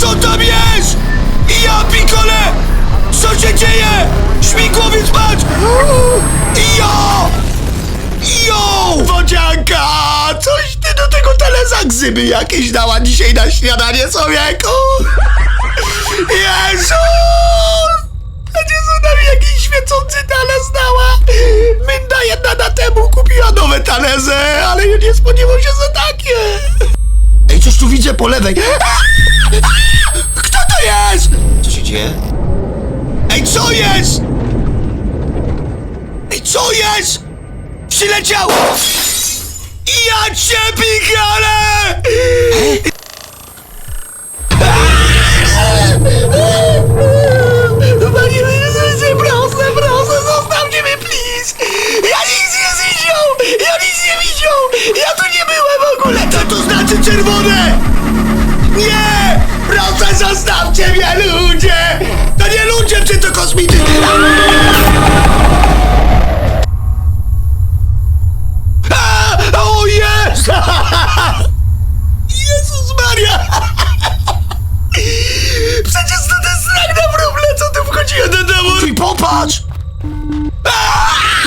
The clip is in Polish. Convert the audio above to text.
Co tam jest? Ja pikole! Co się dzieje? Śmigłowiec patrz! Jo! Jo! Wodzianka! Coś ty do tego teleza gzyby jakieś dała dzisiaj na śniadanie człowieku! Jezu! Jezu, nam jakiś świecący talez dała! Mynda jedna na temu kupiła nowe talerze, ale ja nie spodziewał się za takie! Ej, coś tu widzę po lewej! Kto to jest? Co się dzieje? Ej, co jest? Ej, co jest? Przyleciał! Ja cię! Panie proszę, proszę, zostawcie mnie, please! Ja nic nie widział! Ja nic nie widział! Ja tu nie byłem w ogóle! Co to znaczy czerwone? Ziemia, ludzie! To nie ludzie, czy to kosmity? A! O Jezus Maria! Przecież to ten znak na wróble, co tu popatrz! A!